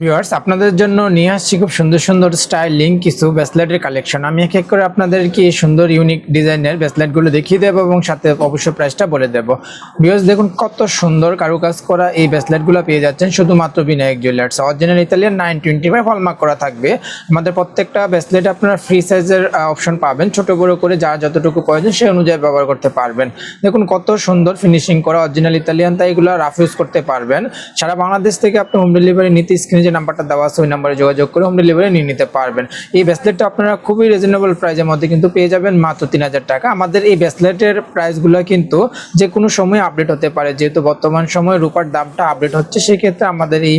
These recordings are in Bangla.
ভিউয়ার্স আপনাদের জন্য নিয়ে আসছি খুব সুন্দর সুন্দর স্টাইলিং কিছু ব্রেসলেটের কালেকশন আমি এক এক করে আপনাদেরকে এই সুন্দর ইউনিক ডিজাইনের ব্রেসলেটগুলো দেখিয়ে দেবো এবং সাথে অবশ্য প্রাইসটা বলে দেবো। ভিউয়ার্স দেখুন কত সুন্দর কারুকাজ করা এই ব্রেসলেটগুলো পেয়ে যাচ্ছেন শুধুমাত্র Vinayak jewellers original Italian nine twenty five hallmark করা থাকবে। আমাদের প্রত্যেকটা ব্রেসলেট আপনারা ফ্রি সাইজের অপশন পাবেন। ছোট, বড় করে যার যতটুকু প্রয়োজন সেই অনুযায়ী ব্যবহার করতে পারবেন। দেখুন কত সুন্দর ফিনিশিং করা অরিজিনাল ইতালিয়ান তাই এগুলো রাফ ইউজ করতে পারবেন। সারা বাংলাদেশ থেকে আপনি হোম ডেলিভারি নিতে স্ক্রিনে যে নাম্বারটা দেওয়া আছে, ওই নাম্বারে যোগাযোগ করে হোম ডেলিভারি নিয়ে নিতে পারবেন। এই ব্রেসলেটটা আপনারা খুবই রিজনেবল প্রাইসের মধ্যে কিন্তু পেয়ে যাবেন মাত্র তিন হাজার টাকা। আমাদের এই ব্রেসলেটের প্রাইসগুলো কিন্তু যে কোনো সময় আপডেট হতে পারে। যেহেতু বর্তমান সময়ে রূপার দামটা আপডেট হচ্ছে, সেক্ষেত্রে আমাদের এই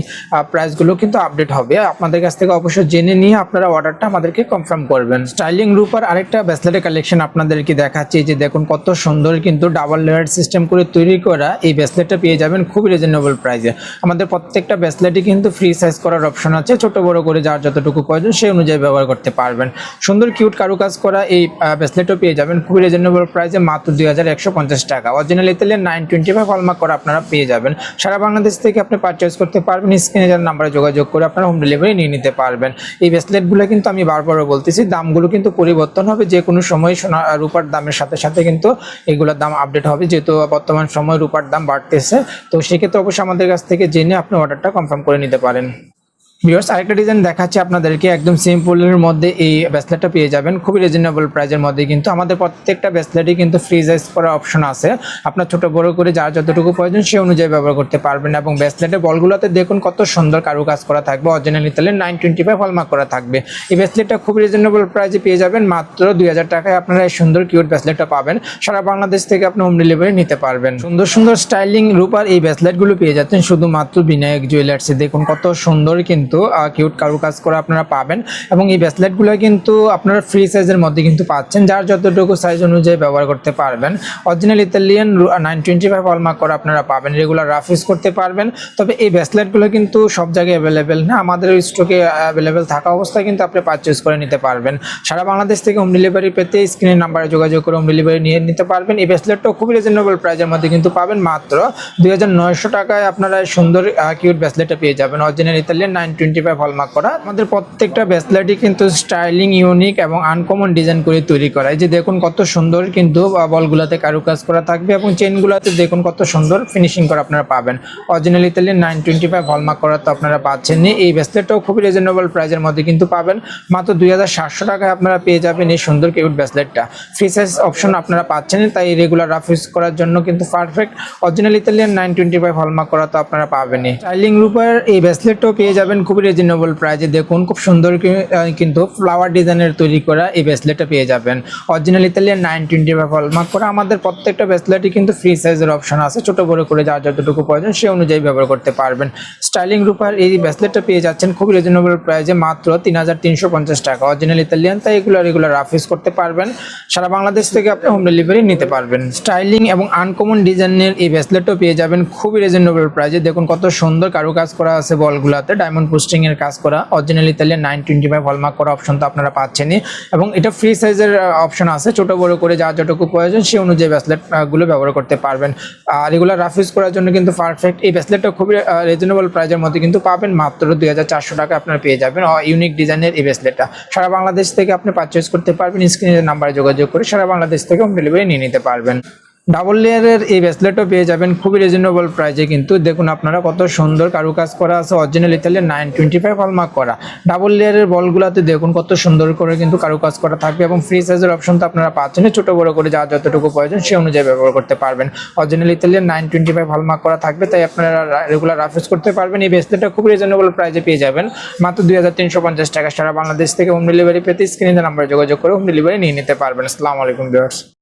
প্রাইসগুলো কিন্তু আপডেট হবে। আপনাদের কাছ থেকে অবশ্যই জেনে নিয়ে আপনারা অর্ডারটা আমাদেরকে কনফার্ম করবেন। স্টাইলিং রূপার আরেকটা ব্রেসলেটের কালেকশন আপনাদেরকে দেখাচ্ছি। যে দেখুন কত সুন্দর কিন্তু ডাবল লেয়ার সিস্টেম করে তৈরি করা এই ব্রেসলেটটা পেয়ে যাবেন খুবই রিজনেবল প্রাইসে আমাদের প্রত্যেকটা ব্রেসলেটই কিন্তু ফ্রি সাইজ করার অপশন আছে, ছোট বড় করে যার যতটুকু প্রয়োজন সেই অনুযায়ী ব্যবহার করতে পারবেন। সুন্দর কিউট কারুকাজ করা এই ব্রেসলেটও পেয়ে যাবেন। খুবই রিজনেবল প্রাইসে মাত্র দুই হাজার একশো পঞ্চাশ টাকা। Original Italian nine twenty five hallmark করা আপনারা পেয়ে যাবেন। সারা বাংলাদেশ থেকে আপনি পারচেস করতে পারবেন। স্ক্রিনে যার নাম্বারে যোগাযোগ করে আপনারা হোম ডেলিভারি নিয়ে নিতে পারবেন। এই ব্রেসলেটগুলো কিন্তু আমি বারবারও বলতেছি, দামগুলো কিন্তু পরিবর্তন হবে। যে কোনো সময় সোনা, রূপার দামের সাথে সাথে কিন্তু এগুলোর দাম আপডেট হবে। যেহেতু বর্তমান সময় রূপার দাম বাড়তেছে, তো সেক্ষেত্রে অবশ্যই আমাদের কাছ থেকে জেনে আপনি অর্ডারটা কনফার্ম করে নিতে পারেন। ভিউয়ার্স আরেকটা ডিজাইন দেখাচ্ছি আপনাদেরকে, একদম সিম্পলের মধ্যে এই ব্রেসলেটটা পেয়ে যাবেন। খুবই রিজনেবল প্রাইজের মধ্যে কিন্তু আমাদের প্রত্যেকটা ব্রেসলেটই কিন্তু ফ্রি ফ্রিজাইজ করার অপশন আছে। আপনার ছোট বড় করে যার যতটুকু প্রয়োজন সেই অনুযায়ী ব্যবহার করতে পারবেন এবং ব্রেসলেটের বলগুলোতে দেখুন কত সুন্দর কারুকাজ করা থাকবে। Original Italian nine twenty five hallmark করা থাকবে। এই ব্রেসলেটটা খুবই রিজনেবল প্রাইজে পেয়ে যাবেন। মাত্র দুই হাজার টাকায় আপনারা এই সুন্দর কিউট ব্রেসলেটটা পাবেন। সারা বাংলাদেশ থেকে আপনি হোম ডেলিভারি নিতে পারবেন। সুন্দর সুন্দর স্টাইলিং রূপার এই ব্রেসলেটগুলো পেয়ে যাচ্ছেন শুধুমাত্র বিনায়ক জুয়েলার্সে দেখুন কত সুন্দর কিন্তু কিউট কারুকাজ করে আপনারা পাবেন। এবং এই ব্রেসলেটগুলো কিন্তু আপনারা ফ্রি সাইজের মধ্যে কিন্তু পাচ্ছেন, যার যতটুকু সাইজ অনুযায়ী ব্যবহার করতে পারবেন। Original Italian nine twenty five hallmark করে আপনারা পাবেন রেগুলার রাফ ইউজ করতে পারবেন। তবে এই ব্রেসলেটগুলো কিন্তু সব জায়গায় অ্যাভেলেবেল না, আমাদের স্টকে অ্যাভেলেবেল থাকা অবস্থায় কিন্তু আপনি পারচেস করে নিতে পারবেন। সারা বাংলাদেশ থেকে হোম ডেলিভারি পেতে স্ক্রিনের নাম্বারে যোগাযোগ করে হোম ডেলিভারি নিয়ে নিতে পারবেন। এই ব্রেসলেটটাও খুবই রিজনেবল প্রাইসের মধ্যে কিন্তু পাবেন, মাত্র দুই টাকায় আপনারা সুন্দর কিউট ব্রেসলেটটা পেয়ে যাবেন। Original Italian nine twenty five hallmark করা। আমাদের প্রত্যেকটা ব্রেসলেটই কিন্তু স্টাইলিং ইউনিক এবং আনকমন ডিজাইন করে তৈরি করা। এই যে দেখুন কত সুন্দর কিন্তু বলগুলোতে কারুকাজ করা থাকবে এবং চেনগুলোতে দেখুন কত সুন্দর ফিনিশিং করা আপনারা পাবেন। Original Italian nine twenty five hallmark করা তো আপনারা পাচ্ছেন এই ব্রেসলেটটাও খুবই রিজনেবল প্রাইসের মধ্যে কিন্তু পাবেন। মাত্র দুই হাজার সাতশো টাকায় আপনারা পেয়ে যাবেন এই সুন্দর কিউট ব্রেসলেটটা সাইজ অপশন আপনারা পাচ্ছেন তাই রেগুলার রাফ ইউজ করার জন্য কিন্তু perfect original Italian nine twenty five hallmark করা তো আপনারা পাবেনই। স্টাইলিং রূপের এই ব্রেসলেটটাও পেয়ে যাবেন খুবই রিজনেবল প্রাইসে দেখুন, খুব সুন্দর কিন্তু ফ্লাওয়ার ডিজাইনের তৈরি করা এই ব্রেসলেটটা পেয়ে যাবেন। Original Italian nine twenty five hallmark করা আমাদের প্রত্যেকটা ব্রেসলেটই কিন্তু ফ্রি সাইজের অপশন আছে। ছোট, বড় করে যা যতটুকু প্রয়োজন সেই অনুযায়ী ব্যবহার করতে পারবেন। স্টাইলিং রূপার এই ব্রেসলেটটা পেয়ে যাচ্ছেন খুবই রিজনেবল প্রাইসে মাত্র তিন হাজার তিনশো পঞ্চাশ টাকা। অরিজিনাল ইতালিয়ান তাই এগুলো রেগুলার ইউজ করতে পারবেন। সারা বাংলাদেশ থেকে আপনি হোম ডেলিভারি নিতে পারবেন। স্টাইলিং এবং আনকমন ডিজাইনের এই ব্রেসলেটও পেয়ে যাবেন খুবই রিজনেবল প্রাইসে দেখুন কত সুন্দর কারুকাজ করা আছে বলগুলাতে ডায়মন্ড পোস্টিং এর কাজ করা original Italian nine twenty five hallmark করা অপশন তো আপনারা পাচ্ছেনই। এবং এটা ফ্রি সাইজের অপশন আছে, ছোট বড় করে যা যতটুকু প্রয়োজন সেই অনুযায়ী ব্রেসলেটগুলো ব্যবহার করতে পারবেন। আর রেগুলার রাফ ইউজ করার জন্য কিন্তু পারফেক্ট এই ব্রেসলেটটা খুবই রিজনেবল প্রাইসের মধ্যে কিন্তু পাবেন। মাত্র দুই হাজার চারশো টাকা আপনারা পেয়ে যাবেন ইউনিক ডিজাইনের এই ব্রেসলেটটা সারা বাংলাদেশ থেকে আপনি পারচেস করতে পারবেন স্ক্রিনের নাম্বারে যোগাযোগ করে সারা বাংলাদেশ থেকে হোম ডেলিভারি নিয়ে নিতে পারবেন। ডাবল লেয়ারের এই ব্রেসলেটও পেয়ে যাবেন খুবই রিজনেবল প্রাইসে কিন্তু দেখুন আপনারা কত সুন্দর কারুকাজ করা আছে original Italian nine twenty five hallmark করা ডাবল লেয়ারের বলগুলোতে দেখুন কত সুন্দর করে কিন্তু কারুকাজ করা থাকবে এবং ফ্রি সাইজের অপশন তো আপনারা পাচ্ছেন ছোট বড় করে যা যতটুকু প্রয়োজন সে অনুযায়ী ব্যবহার করতে পারবেন। Original Italian nine twenty five hallmark করা থাকবে, তাই আপনারা রেগুলার রাফেস করতে পারবেন। এই ব্রেসলেটটা খুব রিজনেবল প্রাইসে পেয়ে যাবেন। মাত্র দুই হাজার তিনশো পঞ্চাশ টাকা। সারা বাংলাদেশ থেকে হোম ডেলিভারি পেতে স্ক্রিনের নাম্বারে যোগাযোগ করে হোম ডেলিভারি নিয়ে নিতে পারবেন। আসসালামু আলাইকুম ভিউয়ার্স